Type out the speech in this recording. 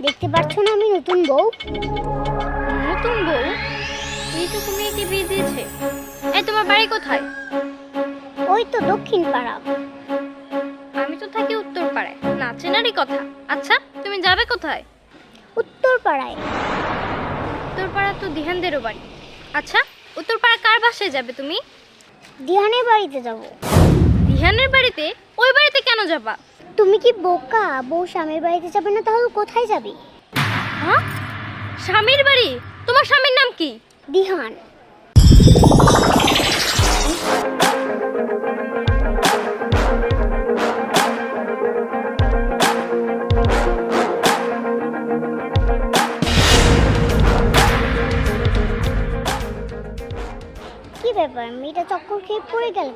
নতুন বউ? নতুন বউ? এইটুকু মেয়েকে বিয়ে দিয়েছে। এই তোমার বাড়ি কোথায়? ওই তো দক্ষিণ পাড়া আমি তো থাকি উত্তর পাড়ায় না চেনারই কথা। আচ্ছা তুমি যাবে কোথায়? উত্তর পাড়ায় উত্তর পাড়া তো দিহানদেরও বাড়ি। আচ্ছা উত্তর পাড়া কার বাসায় যাবে তুমি? দিহানের বাড়িতে যাব। দিহানের বাড়িতে? ওই বাড়িতে কেন যাবা? তুমি কি বোকা? বউ স্বামীর বাড়িতে যাবে না তাহলে কোথায় যাবে? হ্যাঁ? স্বামীর বাড়ি? তোমার স্বামীর নাম কি? দিহান। কি ব্যাপার? মেয়েটা চক্কর খেয়ে পড়ে গেল?